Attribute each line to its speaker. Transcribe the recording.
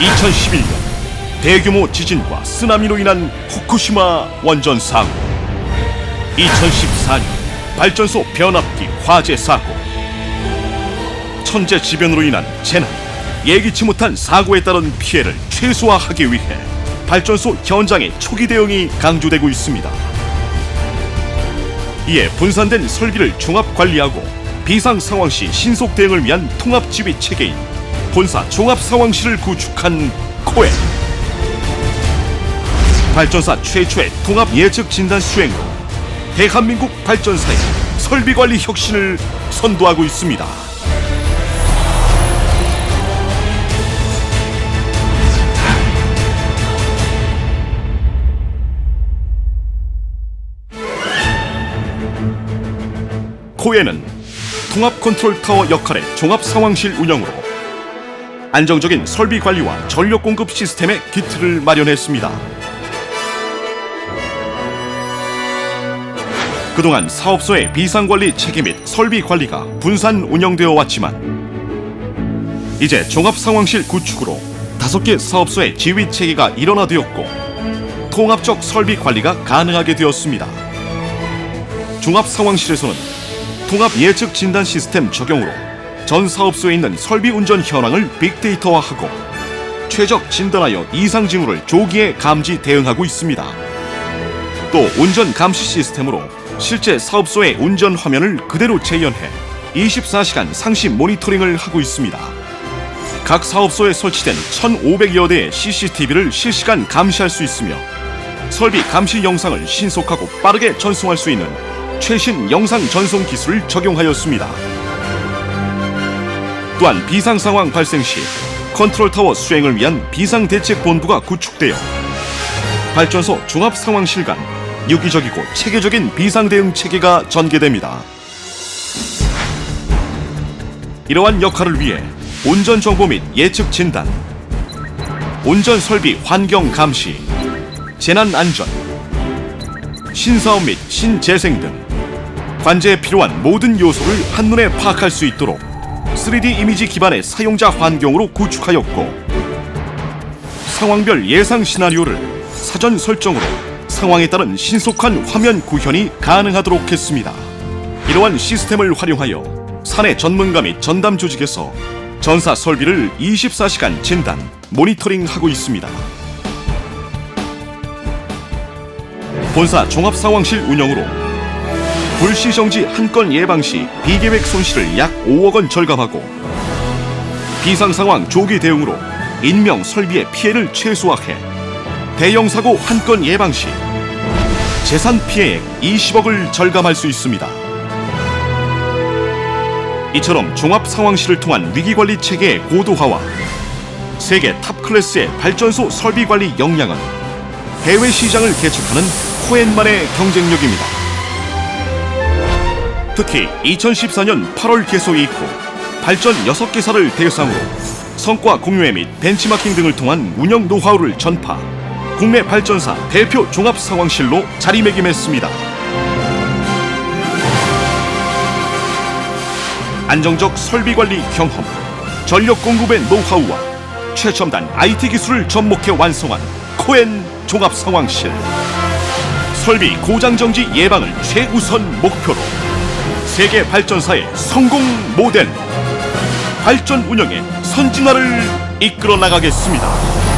Speaker 1: 2011년 대규모 지진과 쓰나미로 인한 후쿠시마 원전 사고. 2014년 발전소 변압기 화재 사고. 천재지변으로 인한 재난. 예기치 못한 사고에 따른 피해를 최소화하기 위해 발전소 현장의 초기 대응이 강조되고 있습니다. 이에 분산된 설비를 종합 관리하고 비상 상황 시 신속 대응을 위한 통합 지휘 체계인 본사 종합 상황실을 구축한 코에 발전사 최초의 통합 예측 진단 수행으로 대한민국 발전사의 설비 관리 혁신을 선도하고 있습니다. 코에는 통합 컨트롤 타워 역할의 종합 상황실 운영으로 안정적인 설비 관리와 전력 공급 시스템의 기틀을 마련했습니다. 그동안 사업소의 비상관리 체계 및 설비 관리가 분산 운영되어 왔지만 이제 종합 상황실 구축으로 다섯 개 사업소의 지휘 체계가 일원화되었고 통합적 설비 관리가 가능하게 되었습니다. 종합 상황실에서는 통합 예측 진단 시스템 적용으로 전 사업소에 있는 설비 운전 현황을 빅데이터화하고 최적 진단하여 이상 징후를 조기에 감지 대응하고 있습니다. 또 운전 감시 시스템으로 실제 사업소의 운전 화면을 그대로 재현해 24시간 상시 모니터링을 하고 있습니다. 각 사업소에 설치된 1,500여 대의 CCTV를 실시간 감시할 수 있으며 설비 감시 영상을 신속하고 빠르게 전송할 수 있는 최신 영상 전송 기술을 적용하였습니다. 또한 비상 상황 발생 시 컨트롤 타워 수행을 위한 비상 대책 본부가 구축되어 발전소 종합 상황실 간 유기적이고 체계적인 비상 대응 체계가 전개됩니다. 이러한 역할을 위해 운전 정보 및 예측 진단, 운전 설비 환경 감시, 재난 안전, 신사업 및 신재생 등 관제에 필요한 모든 요소를 한눈에 파악할 수 있도록 3D 이미지 기반의 사용자 환경으로 구축하였고 상황별 예상 시나리오를 사전 설정으로 상황에 따른 신속한 화면 구현이 가능하도록 했습니다. 이러한 시스템을 활용하여 사내 전문가 및 전담 조직에서 전사 설비를 24시간 진단, 모니터링하고 있습니다. 본사 종합 상황실 운영으로 불시 정지 한 건 예방 시 비계획 손실을 약 5억 원 절감하고 비상 상황 조기 대응으로 인명 설비의 피해를 최소화해 대형 사고 한 건 예방 시 재산 피해액 20억을 절감할 수 있습니다. 이처럼 종합 상황실을 통한 위기 관리 체계의 고도화와 세계 탑 클래스의 발전소 설비 관리 역량은 해외 시장을 개척하는 코엔만의 경쟁력입니다. 특히 2014년 8월 개소 이후 발전 6개사를 대상으로 성과 공유회 및 벤치마킹 등을 통한 운영 노하우를 전파, 국내 발전사 대표 종합 상황실로 자리매김했습니다. 안정적 설비 관리 경험, 전력 공급의 노하우와 최첨단 IT 기술을 접목해 완성한 코엔 종합 상황실. 설비 고장 정지 예방을 최우선 목표로 세계 발전사의 성공 모델 발전 운영의 선진화를 이끌어 나가겠습니다.